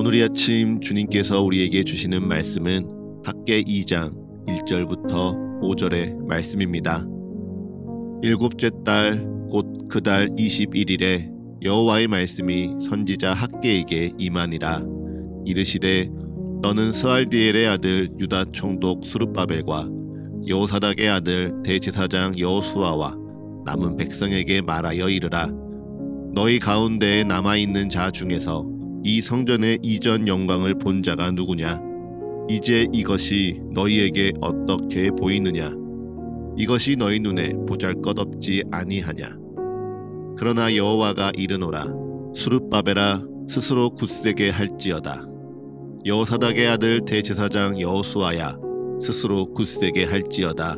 오늘 이 아침 주님께서 우리에게 주시는 말씀은 학계 2장 1절부터 5절의 말씀입니다. 일곱째 달 곧 그 달 21일에 여호와의 말씀이 선지자 학계에게 임하니라 이르시되 너는 스알디엘의 아들 유다 총독 수르바벨과 여호사닥의 아들 대제사장 여호수아와 남은 백성에게 말하여 이르라 너희 가운데에 남아 있는 자 중에서 이 성전의 이전 영광을 본 자가 누구냐? 이제 이것이 너희에게 어떻게 보이느냐? 이것이 너희 눈에 보잘것없지 아니하냐? 그러나 여호와가 이르노라 수르바벨아 스스로 굳세게 할지어다. 여호사닥의 아들 대제사장 여호수아야 스스로 굳세게 할지어다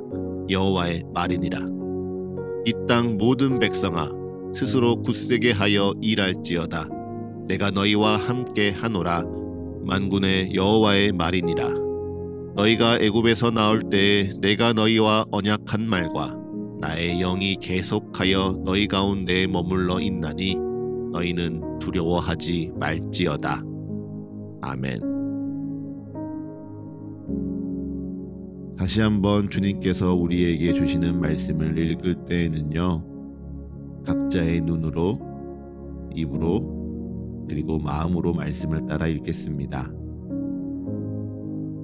여호와의 말이니라. 이 땅 모든 백성아 스스로 굳세게 하여 일할지어다 내가 너희와 함께 하노라. 만군의 여호와의 말이니라. 너희가 애굽에서 나올 때에 내가 너희와 언약한 말과 나의 영이 계속하여 너희 가운데에 머물러 있나니 너희는 두려워하지 말지어다. 아멘. 다시 한번 주님께서 우리에게 주시는 말씀을 읽을 때에는요 각자의 눈으로 입으로 그리고 마음으로 말씀을 따라 읽겠습니다.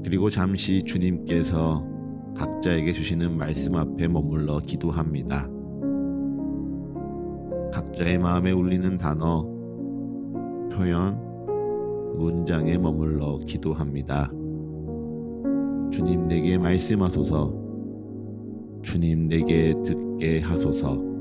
그리고 잠시 주님께서 각자에게 주시는 말씀 앞에 머물러 기도합니다. 각자의 마음에 울리는 단어, 표현, 문장에 머물러 기도합니다. 주님 내게 말씀하소서. 주님 내게 듣게 하소서.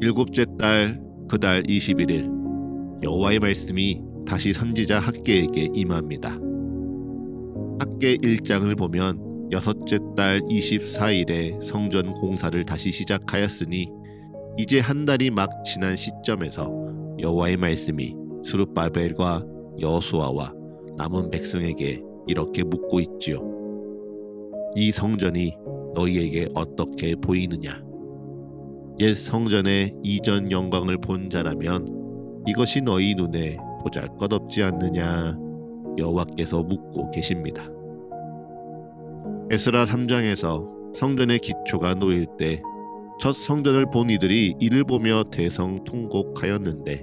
일곱째 달 그 달 21일 여호와의 말씀이 다시 선지자 학계에게 임합니다. 학계 1장을 보면 여섯째 달 24일에 성전 공사를 다시 시작하였으니 이제 한 달이 막 지난 시점에서 여호와의 말씀이 수르바벨과 여수아와 남은 백성에게 이렇게 묻고 있지요. 이 성전이 너희에게 어떻게 보이느냐? 옛 성전의 이전 영광을 본 자라면 이것이 너희 눈에 보잘 것 없지 않느냐 여호와께서 묻고 계십니다. 에스라 3장에서 성전의 기초가 놓일 때 첫 성전을 본 이들이 이를 보며 대성통곡하였는데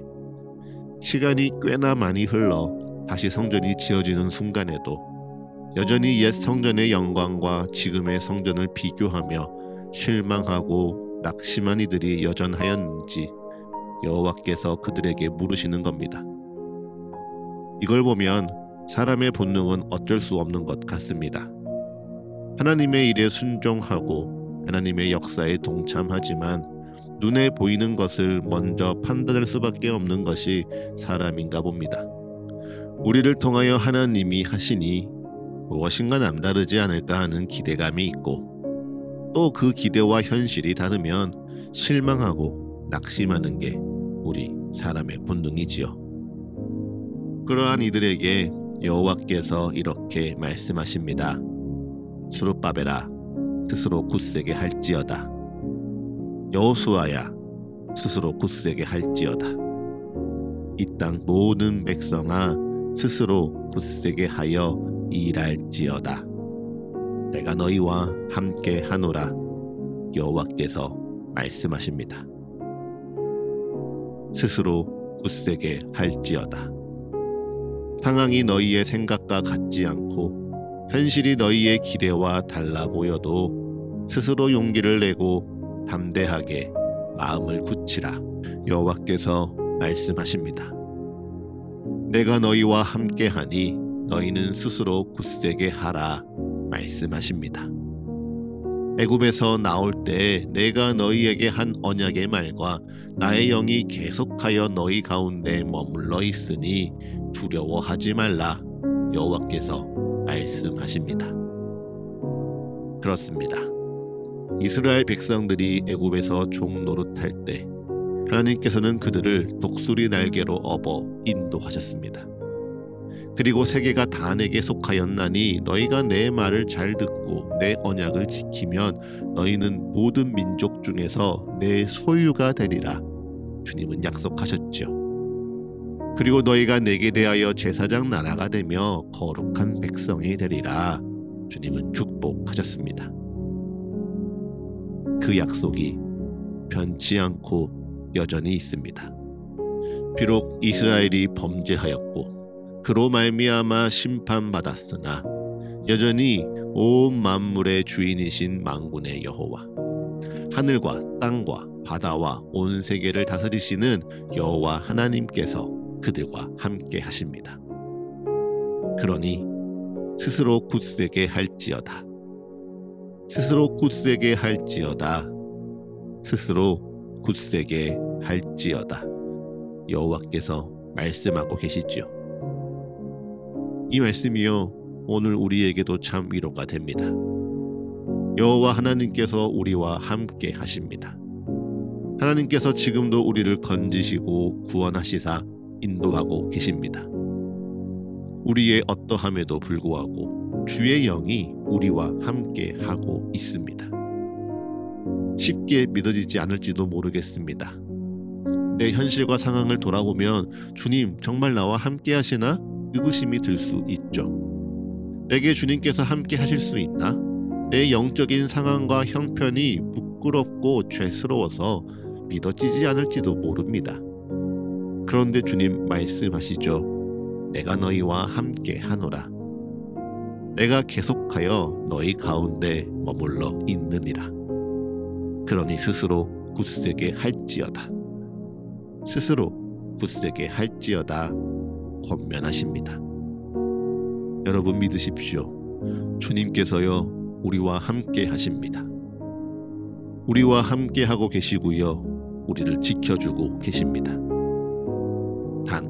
시간이 꽤나 많이 흘러 다시 성전이 지어지는 순간에도 여전히 옛 성전의 영광과 지금의 성전을 비교하며 실망하고 낙심한 이들이 여전하였는지 여호와께서 그들에게 물으시는 겁니다. 이걸 보면 사람의 본능은 어쩔 수 없는 것 같습니다. 하나님의 일에 순종하고 하나님의 역사에 동참하지만 눈에 보이는 것을 먼저 판단할 수밖에 없는 것이 사람인가 봅니다. 우리를 통하여 하나님이 하시니 무엇인가 남다르지 않을까 하는 기대감이 있고 또 그 기대와 현실이 다르면 실망하고 낙심하는 게 우리 사람의 본능이지요. 그러한 이들에게 여호와께서 이렇게 말씀하십니다. 수르바벨아 스스로 굳세게 할지어다. 여호수아야 스스로 굳세게 할지어다. 이 땅 모든 백성아 스스로 굳세게 하여 일할지어다. 내가 너희와 함께 하노라 여호와께서 말씀하십니다. 스스로 굳세게 할지어다. 상황이 너희의 생각과 같지 않고 현실이 너희의 기대와 달라 보여도 스스로 용기를 내고 담대하게 마음을 굳히라 여호와께서 말씀하십니다. 내가 너희와 함께하니 너희는 스스로 굳세게 하라 말씀하십니다. 애굽에서 나올 때 내가 너희에게 한 언약의 말과 나의 영이 계속하여 너희 가운데 머물러 있으니 두려워하지 말라 여호와께서 말씀하십니다. 그렇습니다. 이스라엘 백성들이 애굽에서 종 노릇할 때 하나님께서는 그들을 독수리 날개로 업어 인도하셨습니다. 그리고 세계가 다 내게 속하였나니 너희가 내 말을 잘 듣고 내 언약을 지키면 너희는 모든 민족 중에서 내 소유가 되리라 주님은 약속하셨죠. 그리고 너희가 내게 대하여 제사장 나라가 되며 거룩한 백성이 되리라 주님은 축복하셨습니다. 그 약속이 변치 않고 여전히 있습니다. 비록 이스라엘이 범죄하였고 그로 말미암아 심판받았으나 여전히 온 만물의 주인이신 망군의 여호와 하늘과 땅과 바다와 온 세계를 다스리시는 여호와 하나님께서 그들과 함께 하십니다. 그러니 스스로 굳세게 할지어다. 스스로 굳세게 할지어다. 스스로 굳세게 할지어다. 여호와께서 말씀하고 계시지요. 이 말씀이요 오늘 우리에게도 참 위로가 됩니다. 여호와 하나님께서 우리와 함께 하십니다. 하나님께서 지금도 우리를 건지시고 구원하시사 인도하고 계십니다. 우리의 어떠함에도 불구하고 주의 영이 우리와 함께 하고 있습니다. 쉽게 믿어지지 않을지도 모르겠습니다. 내 현실과 상황을 돌아보면 주님 정말 나와 함께 하시나 의구심이 들 수 있죠. 내게 주님께서 함께 하실 수 있나? 내 영적인 상황과 형편이 부끄럽고 죄스러워서 믿어지지 않을지도 모릅니다. 그런데 주님 말씀하시죠. 내가 너희와 함께 하노라. 내가 계속하여 너희 가운데 머물러 있느니라. 그러니 스스로 굳세게 할지어다. 스스로 굳세게 할지어다. 권면하십니다. 여러분 믿으십시오. 주님께서요 우리와 함께 하십니다. 우리와 함께 하고 계시고요 우리를 지켜주고 계십니다. 단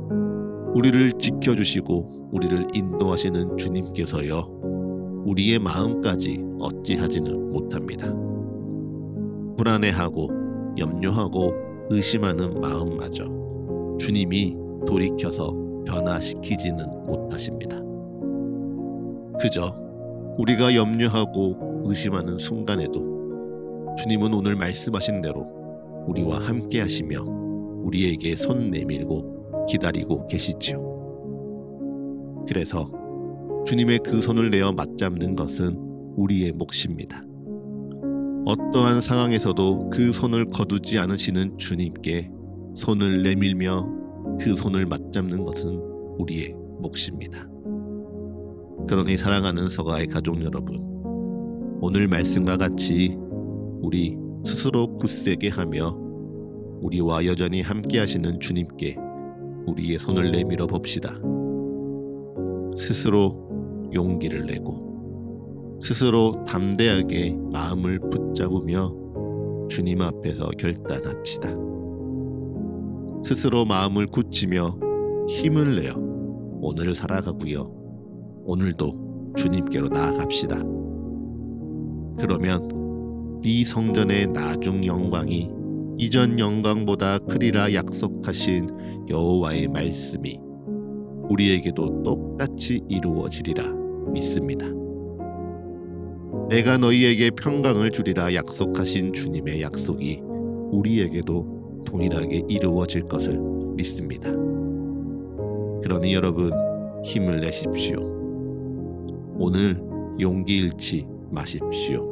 우리를 지켜주시고 우리를 인도하시는 주님께서요 우리의 마음까지 어찌하지는 못합니다. 불안해하고 염려하고 의심하는 마음마저 주님이 돌이켜서 변화시키지는 못하십니다. 그저 우리가 염려하고 의심하는 순간에도 주님은 오늘 말씀하신 대로 우리와 함께 하시며 우리에게 손 내밀고 기다리고 계시지요. 그래서 주님의 그 손을 내어 맞잡는 것은 우리의 몫입니다. 어떠한 상황에서도 그 손을 거두지 않으시는 주님께 손을 내밀며 그 손을 맞잡는 것은 우리의 몫입니다. 그러니 사랑하는 서가의 가족 여러분, 오늘 말씀과 같이 우리 스스로 굳세게 하며 우리와 여전히 함께 하시는 주님께 우리의 손을 내밀어 봅시다. 스스로 용기를 내고 스스로 담대하게 마음을 붙잡으며 주님 앞에서 결단합시다. 스스로 마음을 굳히며 힘을 내어 오늘을 살아가고요. 오늘도 주님께로 나아갑시다. 그러면 이 성전의 나중 영광이 이전 영광보다 크리라 약속하신 여호와의 말씀이 우리에게도 똑같이 이루어지리라 믿습니다. 내가 너희에게 평강을 주리라 약속하신 주님의 약속이 우리에게도 동일하게 이루어질 것을 믿습니다. 그러니 여러분 힘을 내십시오. 오늘 용기 잃지 마십시오.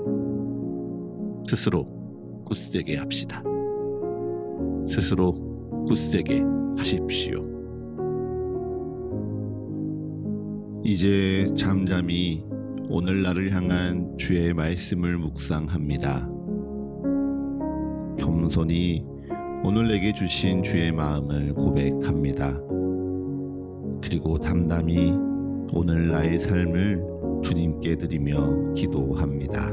스스로 굳세게 합시다. 스스로 굳세게 하십시오. 이제 잠잠히 오늘날을 향한 주의 말씀을 묵상합니다. 겸손히 오늘 내게 주신 주의 마음을 고백합니다. 그리고 담담히 오늘 나의 삶을 주님께 드리며 기도합니다.